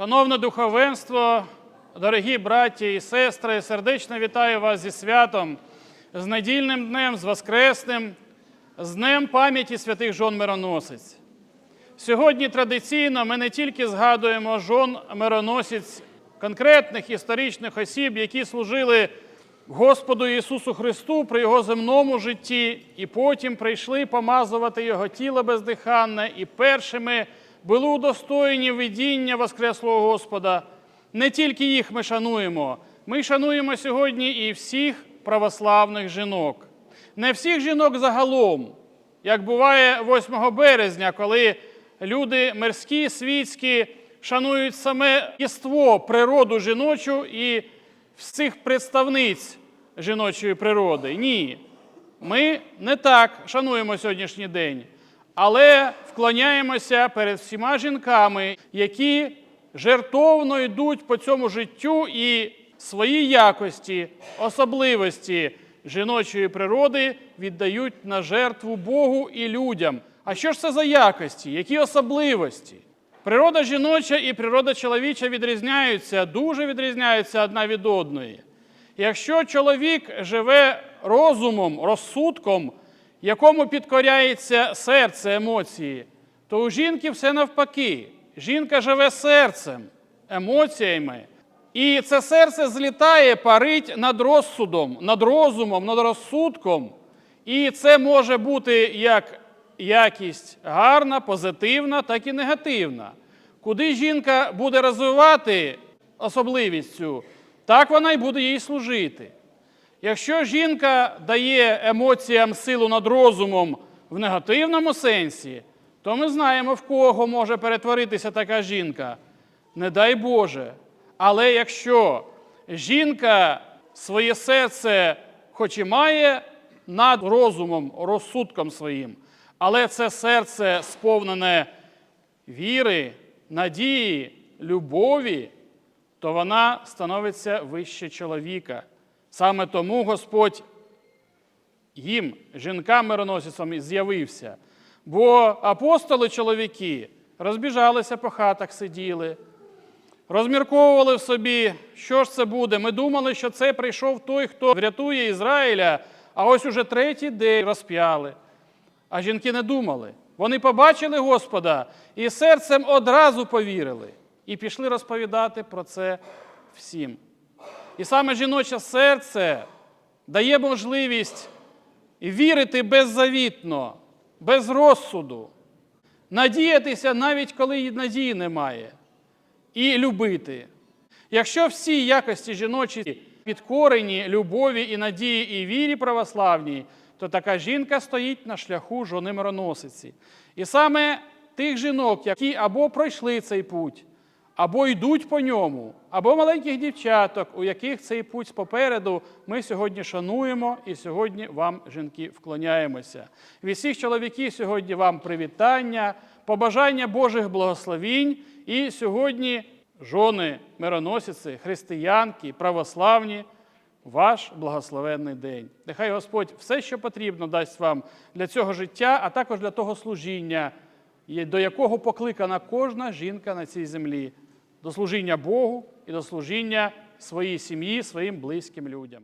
Шановне духовенство, дорогі браті і сестри, сердечно вітаю вас зі святом, з недільним днем, з Воскресним, з Днем пам'яті святих жон мироносець. Сьогодні традиційно ми не тільки згадуємо жон мироносець конкретних історичних осіб, які служили Господу Ісусу Христу при Його земному житті, і потім прийшли помазувати Його тіло бездиханне, і першими були удостоєні видіння Воскреслого Господа. Не тільки їх ми шануємо, ми шануємо сьогодні і всіх православних жінок. Не всіх жінок загалом, як буває 8 березня, коли люди мирські, світські шанують саме єство, природу жіночу і всіх представниць жіночої природи. Ні. Ми не так шануємо сьогоднішній день, але вклоняємося перед всіма жінками, які жертовно йдуть по цьому життю і свої якості, особливості жіночої природи віддають на жертву Богу і людям. А що ж це за якості? Які особливості? Природа жіноча і природа чоловіча відрізняються, дуже відрізняються одна від одної. Якщо чоловік живе розумом, розсудком, якому підкоряється серце, емоції, то у жінки все навпаки. Жінка живе серцем, емоціями. І це серце злітає, парить над розсудом, над розумом, над розсудком. І це може бути як якість гарна, позитивна, так і негативна. Куди жінка буде розвивати особливість цю, так вона й буде їй служити. Якщо жінка дає емоціям силу над розумом в негативному сенсі, то ми знаємо, в кого може перетворитися така жінка. Не дай Боже. Але якщо жінка своє серце, хоч і має над розумом, розсудком своїм, але це серце сповнене віри, надії, любові, то вона становиться вище чоловіка. Саме тому Господь їм, жінкам мироносицям, з'явився. Бо апостоли чоловіки розбіжалися по хатах, сиділи, розмірковували в собі, що ж це буде. Ми думали, що це прийшов той, хто врятує Ізраїля, а ось уже третій день розп'яли. А жінки не думали. Вони побачили Господа і серцем одразу повірили. І пішли розповідати про це всім. І саме жіноче серце дає можливість вірити беззавітно, без розсуду, надіятися, навіть коли надії немає, і любити. Якщо всі якості жіночі підкорені любові і надії і вірі православній, то така жінка стоїть на шляху жони мироносиці. І саме тих жінок, які або пройшли цей путь, або йдуть по ньому, або маленьких дівчаток, у яких цей путь попереду, ми сьогодні шануємо і сьогодні вам, жінки, вклоняємося. Від всіх чоловіків сьогодні вам привітання, побажання Божих благословінь. І сьогодні жони мироносиці, християнки, православні. Ваш благословенний день. Нехай Господь все, що потрібно, дасть вам для цього життя, а також для того служіння, до якого покликана кожна жінка на цій землі, до служіння Богу і до служіння своїй сім'ї, своїм близьким людям.